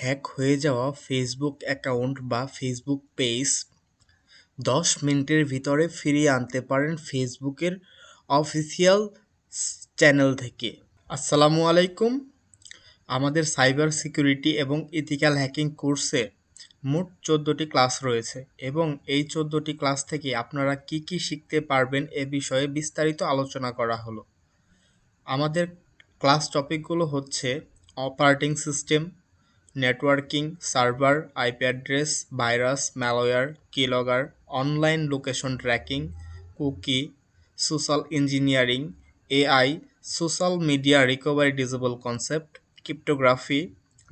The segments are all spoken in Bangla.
হ্যাক হয়ে যাওয়া ফেসবুক অ্যাকাউন্ট বা ফেসবুক পেজ দশ মিনিটের ভিতরে ফিরিয়ে আনতে পারেন ফেসবুকের অফিসিয়াল চ্যানেল থেকে। আসসালামু আলাইকুম। আমাদের সাইবার সিকিউরিটি এবং ইথিক্যাল হ্যাকিং কোর্সে মোট চোদ্দোটি ক্লাস রয়েছে এবং এই চোদ্দোটি ক্লাস থেকে আপনারা কি কি শিখতে পারবেন এ বিষয়ে বিস্তারিত আলোচনা করা হলো। আমাদের ক্লাস টপিকগুলো হচ্ছে operating system networking, server, IP address, virus malware keylogger, online location tracking, cookie, social engineering, AI, social media recovery disable concept, cryptography,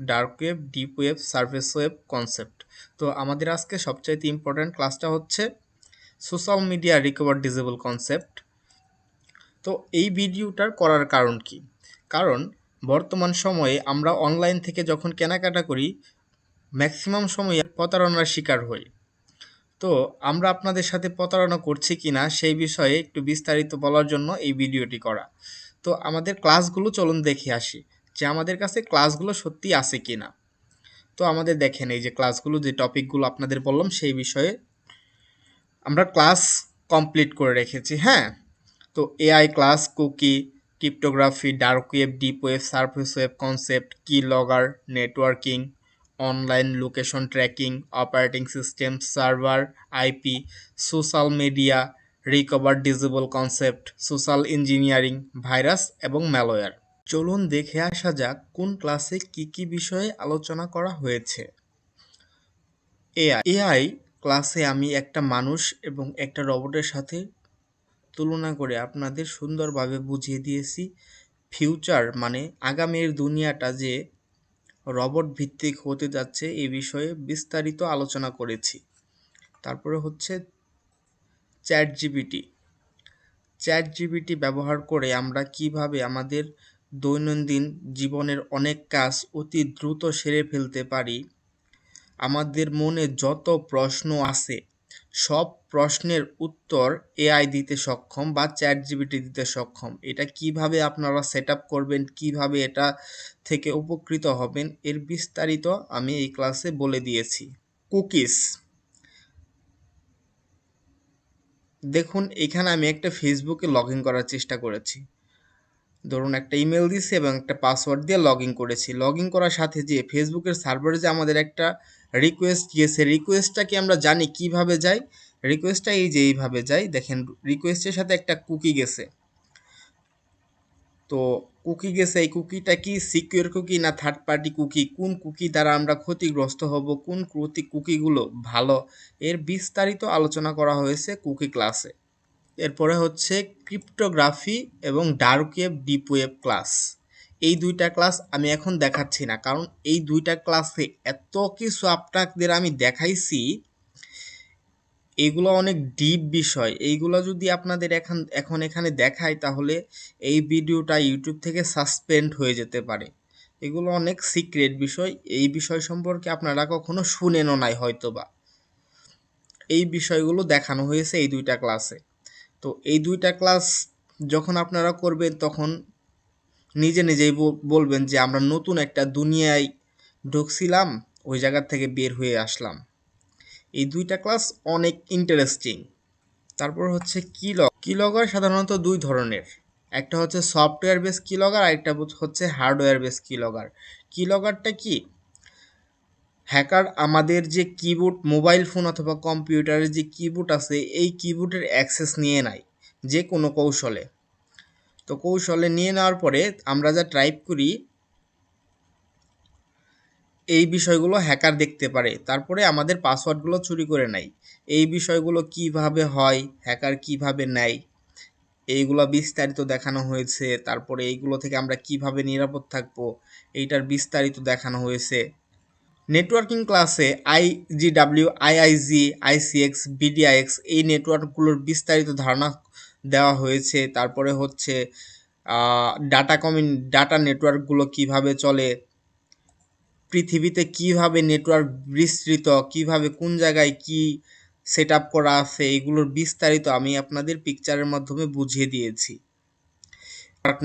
dark web, deep web service web concept. তো আমাদের আজকে সবচাইতে ইম্পর্ট্যান্ট ক্লাসটা হচ্ছে social media recover disable concept. তো এই ভিডিওটার করার কারণ কি? কারণ বর্তমান সময়ে আমরা অনলাইন থেকে যখন কেনাকাটা করি ম্যাক্সিমাম সময়ে প্রতারণার শিকার হই। তো, আমরা আপনাদের সাথে প্রতারণা করছি কি না সেই বিষয়ে একটু বিস্তারিত বলার জন্য এই ভিডিওটি করা। তো, আমাদের ক্লাসগুলো চলুন দেখে আসি যে আমাদের কাছে ক্লাসগুলো সত্যি আছে কি না তো, আমাদের দেখেন এই যে ক্লাসগুলো যে টপিকগুলো আপনাদের বললাম সেই বিষয়ে আমরা ক্লাস কমপ্লিট করে রেখেছি হ্যাঁ? তো AI class cookie cryptography, dark web, deep web, surface web, concept, keylogger networking, online location tracking, operating system, server IP social media, recover disable concept, social engineering, virus এবং ম্যালওয়্যার চলুন দেখে আসা যাক কোন ক্লাসে কি কি বিষয়ে আলোচনা করা হয়েছে। এআই এআই ক্লাসে আমি একটা মানুষ এবং একটা রবটের সাথে তুলনা করে আপনাদের সুন্দরভাবে বুঝিয়ে দিয়েছি। ফিউচার মানে আগামীর দুনিয়াটা যে রবট ভিত্তিক হতে যাচ্ছে এ বিষয়ে বিস্তারিত আলোচনা করেছি। তারপরে হচ্ছে চ্যাট জিবিটি চ্যাট জিবিটি ব্যবহার করে আমরা কীভাবে আমাদের দৈনন্দিন জীবনের অনেক কাজ অতি দ্রুত সেরে ফেলতে পারি? আমাদের মনে যত প্রশ্ন আছে সব প্রশ্নের উত্তর এআই দিতে সক্ষম বা চ্যাট জিবিটি দিতে সক্ষম। এটা কীভাবে আপনারা সেট করবেন, কীভাবে এটা থেকে উপকৃত হবেন, এর বিস্তারিত আমি এই ক্লাসে বলে দিয়েছি। কুকিস দেখুন, এখানে আমি একটা ফেসবুকে লগ করার চেষ্টা করেছি। ধরুন একটা ইমেল দিয়েছি এবং একটা পাসওয়ার্ড দিয়ে লগ ইন করেছি। লগ ইন করার সাথে যে ফেসবুকের সার্ভারে যে আমাদের একটা রিকোয়েস্ট গিয়েছে রিকোয়েস্টটাকে আমরা জানি কীভাবে যাই রিকোয়েস্টটা এই যে এইভাবে যাই দেখেন রিকোয়েস্টের সাথে একটা কুকি গেছে। তো কুকি গেছে, এই কুকিটা কি সিকিউর কুকি না থার্ড পার্টি কুকি কোন কুকি দ্বারা আমরা ক্ষতিগ্রস্ত হব? কোন কুকিগুলো ভালো? এর বিস্তারিত আলোচনা করা হয়েছে কুকি ক্লাসে এরপরে হচ্ছে ক্রিপ্টোগ্রাফি এবং dark web deep web class. এই দুইটা ক্লাস আমি এখন দেখাচ্ছি না, কারণ এই দুইটা ক্লাসে এত কিছু আপনাদের আমি দেখাইছি, এগুলো অনেক ডিপ বিষয়। এইগুলো যদি আপনাদের এখন এখন এখানে দেখায় তাহলে এই ভিডিওটা ইউটিউব থেকে সাসপেন্ড হয়ে যেতে পারে। এগুলো অনেক সিক্রেট বিষয়, এই বিষয় সম্পর্কে আপনারা কখনো শুনেনও নাই হয়তোবা। এই বিষয়গুলো দেখানো হয়েছে এই দুইটা ক্লাসে। তো এই দুইটা ক্লাস যখন আপনারা করবেন, তখন নিজে নিজেই বলবেন যে আমরা নতুন একটা দুনিয়ায় ঢুকছিলাম, ওই জায়গার থেকে বের হয়ে আসলাম। এই দুইটা ক্লাস অনেক ইন্টারেস্টিং তারপর হচ্ছে কিলগ কিলগার সাধারণত দুই ধরনের। একটা হচ্ছে সফটওয়্যার বেস কিলগার আর একটা হচ্ছে হার্ডওয়্যার বেস কিলগার কিলগারটা কি? হ্যাকার আমাদের যে কিবোর্ড, মোবাইল ফোন অথবা কম্পিউটারের যে কিবোর্ড আছে, এই কিবোর্ডের অ্যাক্সেস নিয়ে নেয় যে কোনো কৌশলে। তো কৌশলে নিয়ে নেওয়ার পরে আমরা যা টাইপ করি, এই বিষয়গুলো হ্যাকার দেখতে পারে। তারপরে আমাদের পাসওয়ার্ডগুলো চুরি করে নেয়। এই বিষয়গুলো কীভাবে হয়, হ্যাকার কীভাবে নেয়, এইগুলো বিস্তারিত দেখানো হয়েছে, তারপরে এইগুলো থেকে আমরা কীভাবে নিরাপদ থাকব, এইটার বিস্তারিত দেখানো হয়েছে। নেটওয়ার্কিং ক্লাসে আইজিডাব্লিউ আইআইজি আইসিএক্স বিডিআইএক্স এই নেটওয়ার্কগুলোর বিস্তারিত ধারণা দেওয়া হয়েছে। তারপরে হচ্ছে ডাটা কমিউন, ডাটা নেটওয়ার্কগুলো কীভাবে চলে, পৃথিবীতে কীভাবে নেটওয়ার্ক বিস্তৃত, কীভাবে কোন জায়গায় কি সেট আপ করা আছে, এগুলোর বিস্তারিত আমি আপনাদের পিকচারের মাধ্যমে বুঝিয়ে দিয়েছি।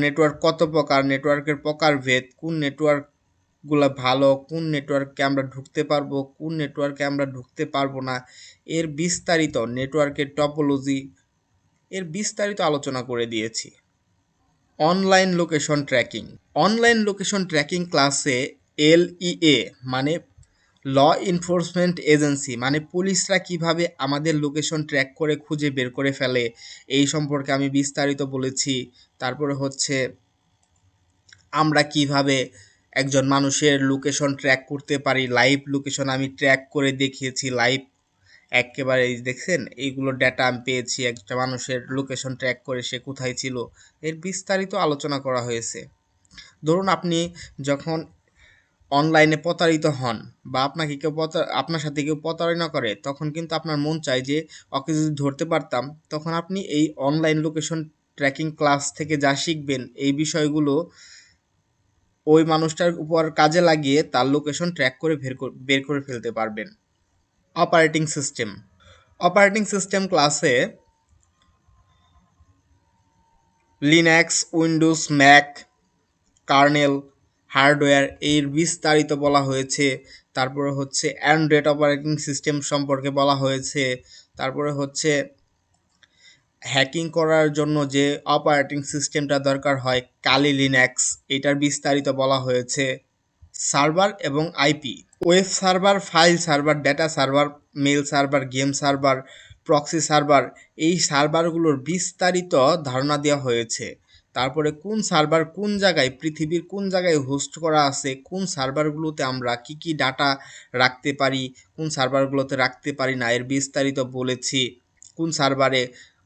নেটওয়ার্ক কত প্রকার, নেটওয়ার্কের প্রকারভেদ, কোন নেটওয়ার্ক গুলা ভালো, কোন নেটওয়ার্কে আমরা ঢুকতে পারব, কোন নেটওয়ার্কে আমরা ঢুকতে পারব না, এর বিস্তারিত নেটওয়ার্কের টপোলজি এর বিস্তারিত আলোচনা করে দিয়েছি। Online location tracking online location tracking ক্লাসে এলইএ মানে ল এনফোর্সমেন্ট এজেন্সি মানে পুলিশরা কীভাবে আমাদের লোকেশন ট্র্যাক করে, খুঁজে বের করে ফেলে, এই সম্পর্কে আমি বিস্তারিত বলেছি। তারপরে হচ্ছে আমরা কীভাবে একজন মানুষের লোকেশন ট্র্যাক করতে পারি লাইভ লোকেশন আমি ট্র্যাক করে দেখিয়েছি লাইভ একেবারে দেখছেন, এইগুলো ডেটা আমি পেয়েছি, একটা মানুষের লোকেশন ট্র্যাক করে সে কোথায় ছিল। এর বিস্তারিত আলোচনা করা হয়েছে। ধরুন আপনি যখন অনলাইনে প্রতারিত হন বা আপনাকে কেউ আপনার সাথে কেউ প্রতারণা করে, তখন কিন্তু আপনার মন চায় যে, ওকে যদি ধরতে পারতাম তখন আপনি এই অনলাইন লোকেশন ট্র্যাকিং ক্লাস থেকে যা শিখবেন, এই বিষয়গুলো ওই মানুষটার উপর কাজে লাগিয়ে তার লোকেশন ট্র্যাক করে বের বের করে ফেলতে পারবেন। অপারেটিং সিস্টেম অপারেটিং সিস্টেম ক্লাসে Linux Windows Mac kernel hardware এর বিস্তারিত বলা হয়েছে। তারপরে হচ্ছে অ্যান্ড্রয়েড অপারেটিং সিস্টেম সম্পর্কে বলা হয়েছে। তারপরে হচ্ছে হ্যাকিং করার জন্য যে অপারেটিং সিস্টেমটা দরকার হয় কালি লিনাক্স এটার বিস্তারিত বলা হয়েছে সার্ভার এবং IP web server file server data server mail server game server proxy server এই সার্ভারগুলোর বিস্তারিত ধারণা দেওয়া হয়েছে। তারপরে কোন সার্ভার কোন জায়গায়, পৃথিবীর কোন জায়গায় হোস্ট করা আছে, কোন সার্ভারগুলোতে আমরা কি কি ডাটা রাখতে পারি, কোন সার্ভারগুলোতে রাখতে পারি না, এর বিস্তারিত বলেছি। কোন সার্ভারে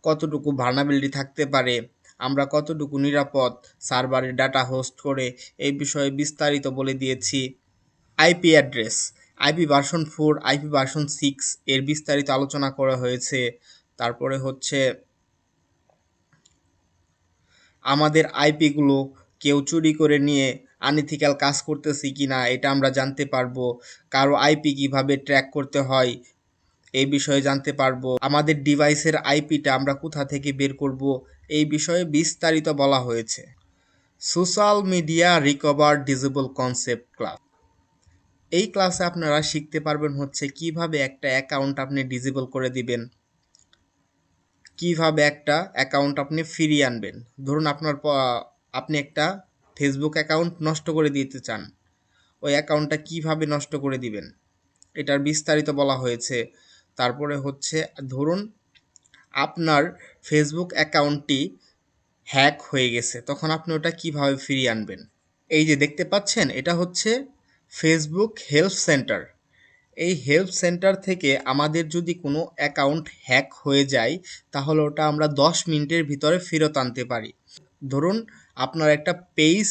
কতটুকু ভার্নাবিলিটি থাকতে পারে, আমরা কতটুকু নিরাপদ, সার্ভারের ডাটা হোস্ট করে এই বিষয়ে বিস্তারিত বলে দিয়েছি। IP address IP version four IP version six এর বিস্তারিত আলোচনা করা হয়েছে। তারপরে হচ্ছে, আমাদের আইপিগুলো কেউ চুরি করে নিয়ে আনইথিক্যাল কাজ করতেছি কি না এটা আমরা জানতে পারব। কারও আইপি কীভাবে ট্র্যাক করতে হয় এই বিষয়ে জানতে পারব। আমাদের ডিভাইসের আইপিটা আমরা কোথা থেকে বের করব, এই বিষয়ে বিস্তারিত বলা হয়েছে। Social media recover disable concept class এই ক্লাসে আপনারা শিখতে পারবেন হচ্ছে কীভাবে একটা অ্যাকাউন্ট আপনি ডিজেবল করে দিবেন, কীভাবে একটা অ্যাকাউন্ট আপনি ফিরিয়ে আনবেন। ধরুন আপনার আপনি একটা ফেসবুক অ্যাকাউন্ট নষ্ট করে দিতে চান, ওই অ্যাকাউন্টটা কীভাবে নষ্ট করে দিবেন, এটার বিস্তারিত বলা হয়েছে। তারপরে হচ্ছে, ধরুন আপনার ফেসবুক অ্যাকাউন্টটি হ্যাক হয়ে গেছে, তখন আপনি ওটা কীভাবে ফিরিয়ে আনবেন? এই যে দেখতে পাচ্ছেন, এটা হচ্ছে ফেসবুক হেল্প সেন্টার এই হেল্প সেন্টার থেকে আমাদের যদি কোনো অ্যাকাউন্ট হ্যাক হয়ে যায়, তাহলে ওটা আমরা দশ মিনিটের ভিতরে ফেরত আনতে পারি। ধরুন আপনার একটা পেজ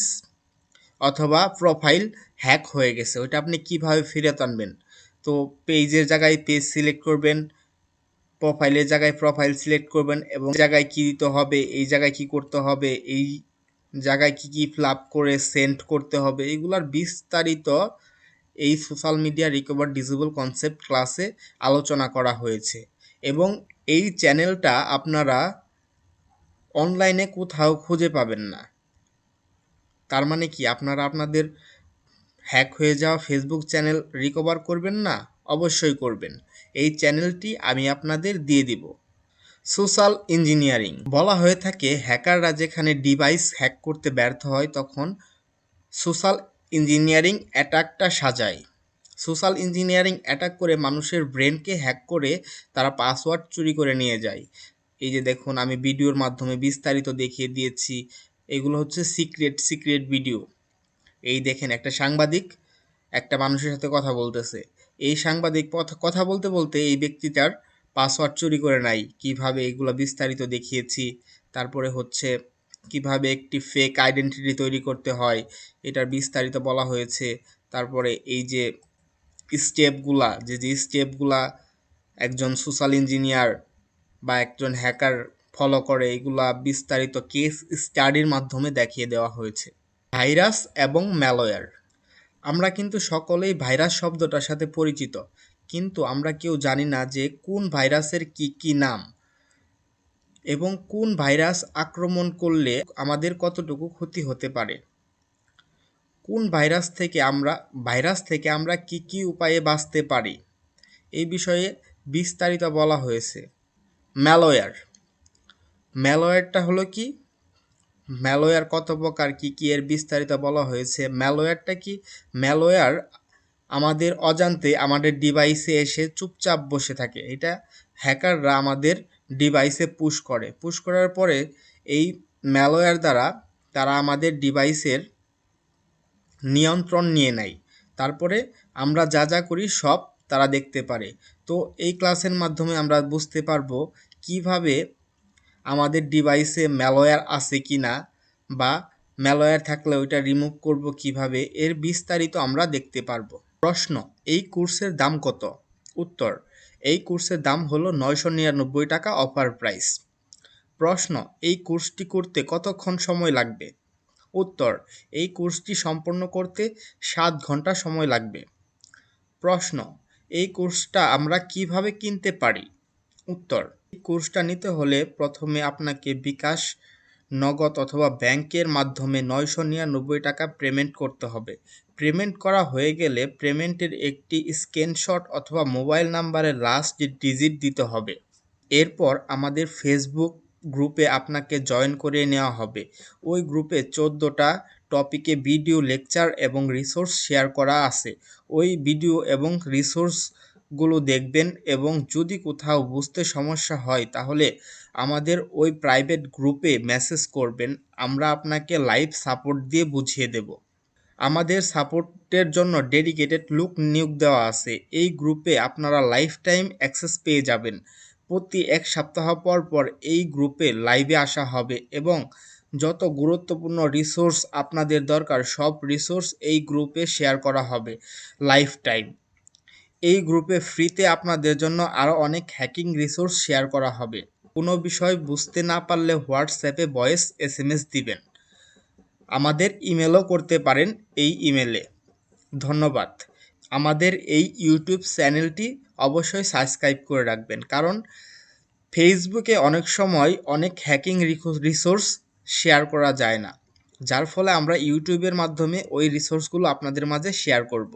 অথবা প্রোফাইল হ্যাক হয়ে গেছে ওটা আপনি কীভাবে ফেরত আনবেন? তো পেজের জায়গায় পেজ সিলেক্ট করবেন প্রোফাইলের জায়গায় প্রোফাইল সিলেক্ট করবেন এবং জায়গায় কী দিতে হবে, এই জায়গায় কি করতে হবে, এই জায়গায় কি কি ফিল করে সেন্ড করতে হবে, এগুলার বিস্তারিত এই social media recover disable concept ক্লাসে আলোচনা করা হয়েছে। এবং এই চ্যানেলটা আপনারা অনলাইনে কোথাও খুঁজে পাবেন না। তার মানে কি? আপনারা আপনাদের হ্যাক হয়ে যাওয়া ফেসবুক চ্যানেল রিকভার করবেন না? অবশ্যই করবেন। এই চ্যানেলটি আমি আপনাদের দিয়ে দিব। সোশ্যাল ইঞ্জিনিয়ারিং বলা হয়ে থাকে, হ্যাকাররা যেখানে ডিভাইস হ্যাক করতে ব্যর্থ হয়, তখন সোশ্যাল ইঞ্জিনিয়ারিং অ্যাটাকটা সাজায়। সোশ্যাল ইঞ্জিনিয়ারিং অ্যাটাক করে মানুষের ব্রেনকে হ্যাক করে তারা পাসওয়ার্ড চুরি করে নিয়ে যায়। এই যে দেখুন, আমি ভিডিওর মাধ্যমে বিস্তারিত দেখিয়ে দিয়েছি। এগুলো হচ্ছে সিক্রেট সিক্রেট ভিডিও এই দেখেন, একটা সাংবাদিক একটা মানুষের সাথে কথা বলতেছে। এই সাংবাদিক কথা বলতে বলতে এই ব্যক্তিটার পাসওয়ার্ড চুরি করে নাই। কীভাবে এগুলো বিস্তারিত দেখিয়েছি? তারপরে হচ্ছে কীভাবে একটি ফেক আইডেন্টিটি তৈরি করতে হয়? এটার বিস্তারিত বলা হয়েছে। তারপরে এই যে স্টেপগুলা যে যে স্টেপগুলা একজন সোশ্যাল ইঞ্জিনিয়ার বা একজন হ্যাকার ফলো করে, এগুলা বিস্তারিত কেস স্টাডির মাধ্যমে দেখিয়ে দেওয়া হয়েছে। ভাইরাস এবং ম্যালওয়্যার। আমরা কিন্তু সকলেই ভাইরাস শব্দটার সাথে পরিচিত, কিন্তু আমরা কেউ জানি না যে কোন ভাইরাসের কি কি নাম এবং কোন ভাইরাস আক্রমণ করলে আমাদের কতটুকু ক্ষতি হতে পারে। কোন ভাইরাস থেকে আমরা, ভাইরাস থেকে আমরা কি কি উপায়ে বাঁচতে পারি? এই বিষয়ে বিস্তারিত বলা হয়েছে। ম্যালওয়্যার। ম্যালওয়্যারটা হলো কি? ম্যালওয়্যার কত প্রকার, কি কি এর বিস্তারিত বলা হয়েছে? ম্যালওয়্যারটা কি? ম্যালওয়্যার আমাদের অজান্তে আমাদের ডিভাইসে এসে চুপচাপ বসে থাকে। এটা হ্যাকাররা আমাদের ডিভাইসে পুশ করে। পুশ করার পরে এই ম্যালওয়্যার দ্বারা তারা আমাদের ডিভাইসের নিয়ন্ত্রণ নিয়ে নেয়। তারপরে আমরা যা যা করি সব তারা দেখতে পারে। তো এই ক্লাসের মাধ্যমে আমরা বুঝতে পারব কীভাবে আমাদের ডিভাইসে ম্যালওয়্যার আছে কি না বা ম্যালওয়্যার থাকলে ওইটা রিমুভ করব কীভাবে, এর বিস্তারিত আমরা দেখতে পারব। প্রশ্ন, এই কোর্সের দাম কত? উত্তর, এই কোর্সের দাম হলো নয়শো নিরানব্বই টাকা অফার প্রাইস প্রশ্ন, এই কোর্সটি করতে কতক্ষণ সময় লাগবে? উত্তর, এই কোর্সটি সম্পন্ন করতে সাত ঘণ্টা সময় লাগবে। প্রশ্ন, এই কোর্সটা আমরা কীভাবে কিনতে পারি? উত্তর কোর্সটা নিতে হলে প্রথমে আপনাকে বিকাশ, নগদ অথবা ব্যাংকের মাধ্যমে নয়শো নিরানব্বই টাকা পেমেন্ট করতে হবে। পেমেন্ট করা হয়ে গেলে পেমেন্টের একটি স্ক্রিনশট অথবা মোবাইল নাম্বারের লাস্ট ডিজিট দিতে হবে। এরপর আমাদের ফেসবুক গ্রুপে আপনাকে জয়েন করে নেওয়া হবে। ওই গ্রুপে চোদ্দোটা টপিকে ভিডিও, লেকচার এবং রিসোর্স শেয়ার করা আছে। ওই ভিডিও এবং রিসোর্সগুলো দেখবেন এবং যদি কোথাও বুঝতে সমস্যা হয়, তাহলে আমাদের ওই প্রাইভেট গ্রুপে মেসেজ করবেন। আমরা আপনাকে লাইভ সাপোর্ট দিয়ে বুঝিয়ে দেব। আমাদের সাপোর্টের জন্য ডেডিকেটেড লুক নিয়োগ দেওয়া আছে। এই গ্রুপে আপনারা লাইফ টাইম অ্যাক্সেস পেয়ে যাবেন। প্রতি এক সপ্তাহ পর পর এই গ্রুপে লাইভে আসা হবে এবং যত গুরুত্বপূর্ণ রিসোর্স আপনাদের দরকার, সব রিসোর্স এই গ্রুপে শেয়ার করা হবে লাইফ টাইম এই গ্রুপে ফ্রিতে আপনাদের জন্য আরও অনেক হ্যাকিং রিসোর্স শেয়ার করা হবে। কোনো বিষয় বুঝতে না পারলে হোয়াটসঅ্যাপে ভয়েস এস এম এস দিবেন। আমাদের ইমেলও করতে পারেন এই ইমেলে ধন্যবাদ। আমাদের এই ইউটিউব চ্যানেলটি অবশ্যই সাবস্ক্রাইব করে রাখবেন, কারণ ফেসবুকে অনেক সময় অনেক হ্যাকিং রিসোর্স শেয়ার করা যায় না। যার ফলে আমরা ইউটিউবের মাধ্যমে ওই রিসোর্সগুলো আপনাদের মাঝে শেয়ার করব।